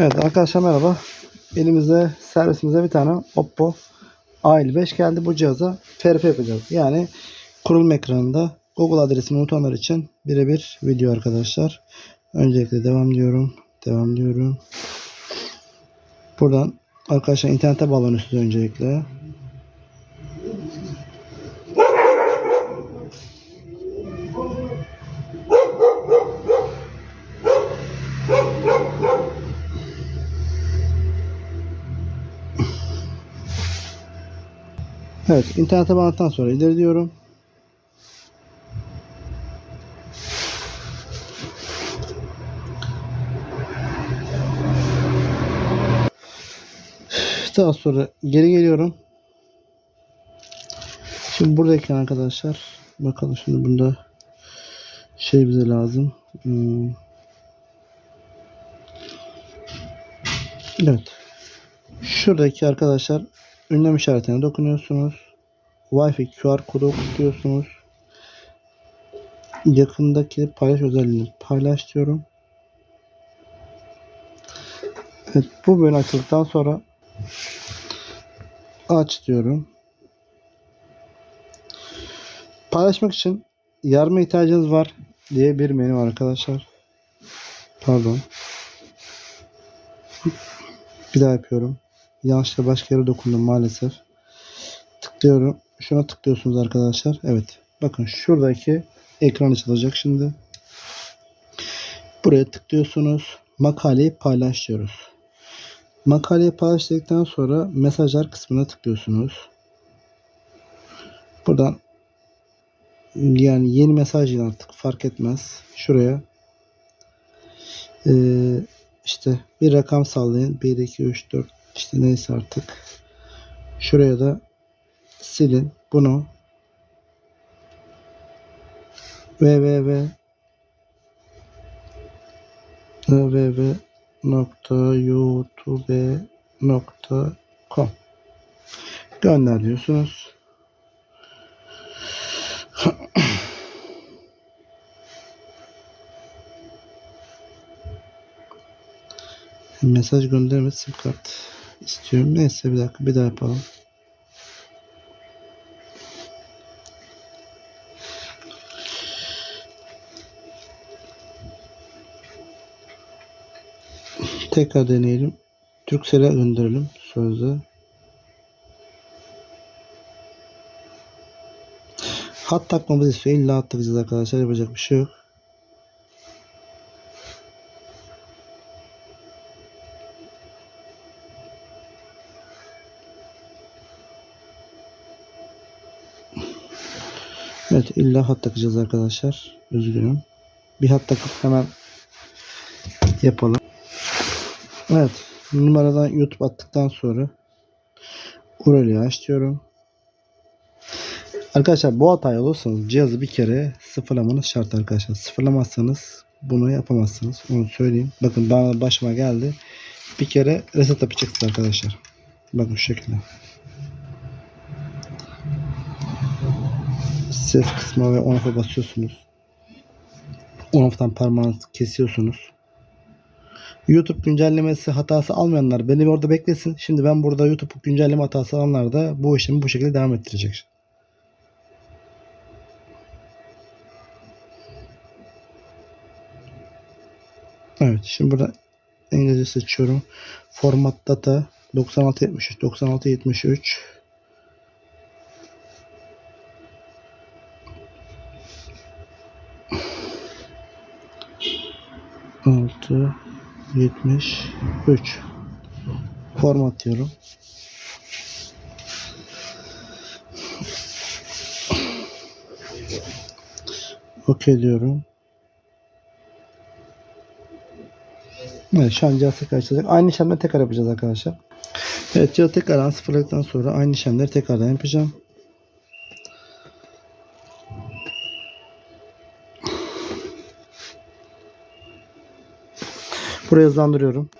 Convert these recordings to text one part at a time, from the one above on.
Evet arkadaşlar merhaba. Elimizde servisimizde bir tane Oppo A55 geldi. Bu cihaza FRP yapacağız. Yani kurulum ekranında Google adresini unutanlar için birebir video arkadaşlar. Öncelikle devam diyorum. Devam diyorum. Buradan arkadaşlar internete bağlanıyorsunuz öncelikle. Evet, internete bağlandıktan sonra ileri diyorum. Daha sonra geri geliyorum. Şimdi buradaki arkadaşlar bakalım şimdi bunda şey bize lazım. Hmm. Evet. Şuradaki arkadaşlar ünlem işaretine dokunuyorsunuz. Wi-Fi QR kodu okutuyorsunuz. Yakındaki paylaş özelliğini paylaş diyorum. Evet, bu böyle açıldıktan sonra aç diyorum. Paylaşmak için yardıma ihtiyacınız var diye bir menü var arkadaşlar. Pardon. Bir daha yapıyorum. Yanlışlıkla başka yere dokundum maalesef. Tıklıyorum. Şuna tıklıyorsunuz arkadaşlar. Evet. Bakın şuradaki ekran açılacak şimdi. Buraya tıklıyorsunuz. Makaleyi paylaş diyoruz. Makaleyi paylaştıktan sonra mesajlar kısmına tıklıyorsunuz. Buradan yani yeni mesaj yine artık fark etmez. Şuraya ee, işte bir rakam sallayın. 1, 2, 3, 4 işte neyse artık. Şuraya da silin bunu www www.youtube.com gönder diyorsunuz. Mesaj gönderme sim kart istiyorum. Neyse bir dakika bir daha yapalım. Tekrar deneyelim. Türkcell'e gönderelim sözde. Hat takmamızı istiyor. İlla hat takacağız arkadaşlar. Yapacak bir şey yok. Evet illa hat takacağız arkadaşlar. Üzgünüm. Bir hat takıp hemen yapalım. Evet. Numaradan YouTube attıktan sonra URL'yi aç diyorum. Arkadaşlar bu hatayı olursanız cihazı bir kere sıfırlamanız şart arkadaşlar. Sıfırlamazsanız bunu yapamazsınız. Onu söyleyeyim. Bakın bana başıma geldi. Bir kere reset yapacaksınız arkadaşlar. Bakın şu şekilde. Ses kısmına ve on basıyorsunuz. On parmağınızı kesiyorsunuz. YouTube güncellemesi hatası almayanlar beni orada beklesin. Şimdi ben burada YouTube güncelleme hatası alanlar da bu işlemi bu şekilde devam ettirecek. Evet şimdi burada İngilizce seçiyorum. Format data 9673 9673 altı yetmiş üç format diyorum. OK diyorum. Evet şu an cihaz tekrar. Aynı işlemleri tekrar yapacağız arkadaşlar. Evet cihaz tekrardan sıfırladıktan sonra aynı işlemleri tekrardan yapacağım. Buraya hızlandırıyorum.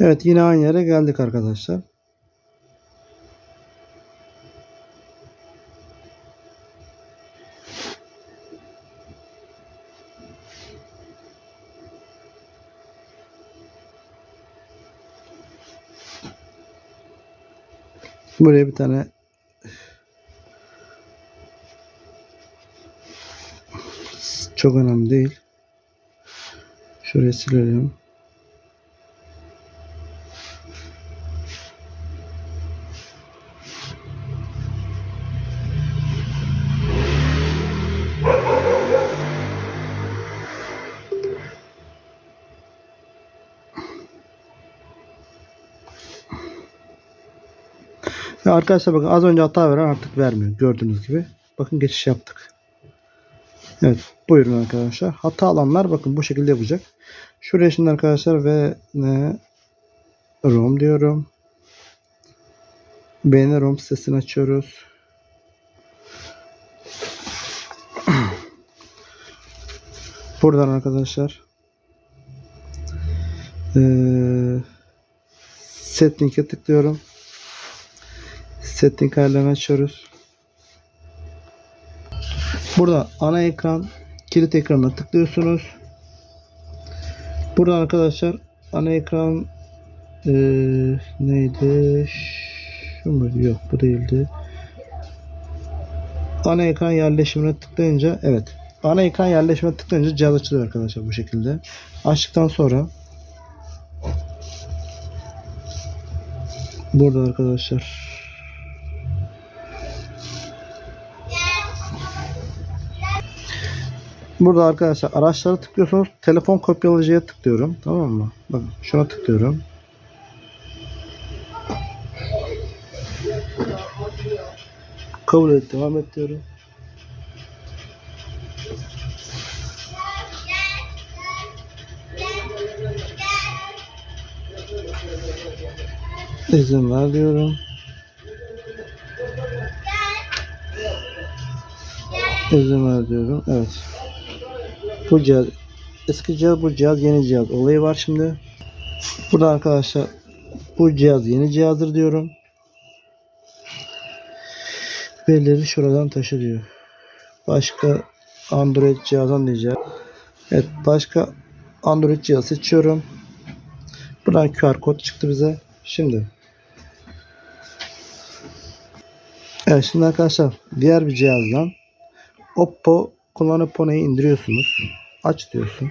Evet yine aynı yere geldik arkadaşlar. Buraya bir tane çok önemli değil. Şurayı silelim. Arkadaşlar bakın az önce hata veren artık vermiyor. Gördüğünüz gibi. Bakın geçiş yaptık. Evet. Buyurun arkadaşlar. Hata alanlar bakın bu şekilde yapacak. Şuraya şimdi arkadaşlar ve ne ROM diyorum. BN ROM sitesini açıyoruz. Buradan arkadaşlar eee setting'e tıklıyorum. Setting ayarlarını açıyoruz. Burada ana ekran kilit ekranına tıklıyorsunuz. Burada arkadaşlar ana ekran eee, neydi? Şu muydu? Yok bu değildi. Ana ekran yerleşimine tıklayınca evet. Ana ekran yerleşimine tıklayınca cihaz açılıyor arkadaşlar bu şekilde. Açtıktan sonra burada arkadaşlar Burada arkadaşlar araçlara tıklıyorsunuz. Telefon kopyalayıcıya tıklıyorum. Tamam mı? Bakın şuna tıklıyorum. Kabul et. Devam et diyorum. İzin ver diyorum. İzin ver diyorum. Evet. Bu cihaz eski cihaz bu cihaz yeni cihaz olayı var şimdi. Burada arkadaşlar bu cihaz yeni cihazdır diyorum. Verileri şuradan taşı. Başka Android cihazdan diyeceğim. Evet başka Android cihaz seçiyorum. Buradan QR kod çıktı bize. Şimdi Evet şimdi arkadaşlar diğer bir cihazdan Oppo kullanıp Pone'yi indiriyorsunuz. Aç diyorsun.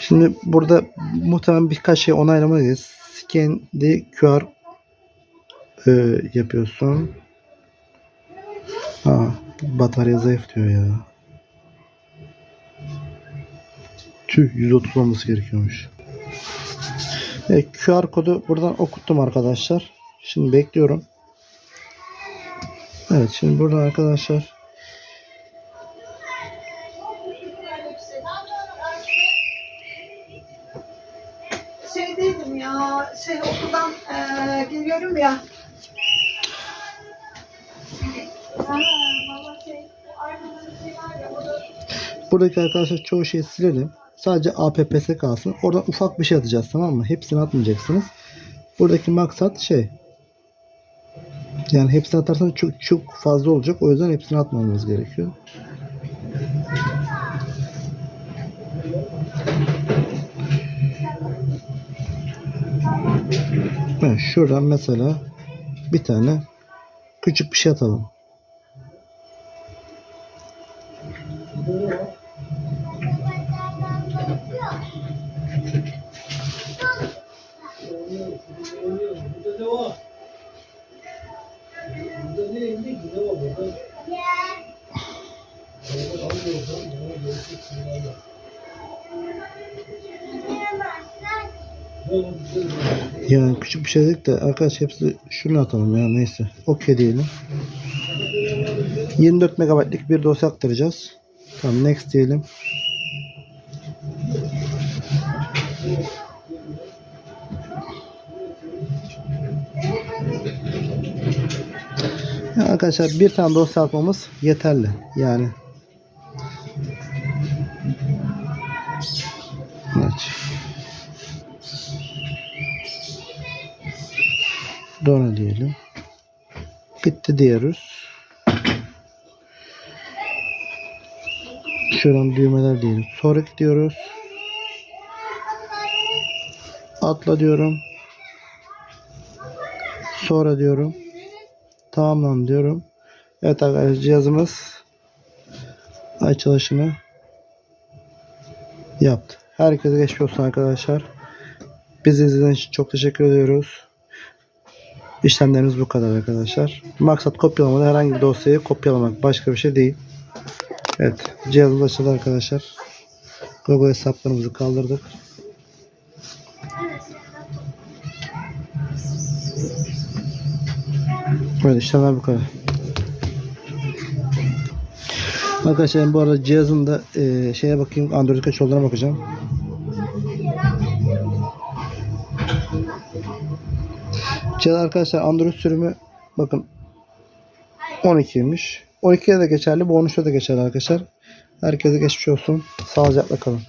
Şimdi burada muhtemelen birkaç şey onaylamalıyız. Scan the QR e, yapıyorsun. Ha, batarya zayıf diyor ya. Tüh 130 olması gerekiyormuş. Evet, QR kodu buradan okuttum arkadaşlar. Şimdi bekliyorum. Evet şimdi burada arkadaşlar Şeydeydim ya, şey okuldan eee geliyorum ya. Şey, şey buradaki arkadaşlar çoğu şeyi silelim. Sadece APPS kalsın. Oradan ufak bir şey atacağız tamam mı? Hepsini atmayacaksınız. Buradaki maksat şey yani hepsini atarsan çok çok fazla olacak. O yüzden hepsini atmamamız gerekiyor. Evet, şuradan mesela bir tane küçük bir şey atalım. Yani küçük bir şey dedik de arkadaş hepsi şunu atalım ya neyse. Okey diyelim. 24 MB'lik bir dosya aktaracağız. Tamam next diyelim. Ya arkadaşlar bir tane dosya atmamız yeterli. Yani Dona diyelim. Bitti diyoruz. Şuradan düğmeler diyelim. Sonraki diyoruz. Atla diyorum. Sonra diyorum. Tamamlan diyorum. Evet arkadaşlar cihazımız açılışını yaptı. Herkese geçmiş olsun arkadaşlar. Bizi izlediğiniz için çok teşekkür ediyoruz. İşlemlerimiz bu kadar arkadaşlar. Maksat kopyalamada herhangi bir dosyayı kopyalamak. Başka bir şey değil. Evet. Cihazımız açıldı arkadaşlar. Google hesaplarımızı kaldırdık. Böyle işlemler bu kadar. Arkadaşlar bu arada cihazın da e, şeye bakayım Android kaç olduğuna bakacağım. Cihaz arkadaşlar Android sürümü bakın 12'ymiş. 12'ye de geçerli bu 13'e de geçerli arkadaşlar. Herkese geçmiş olsun. Sağlıcakla kalın.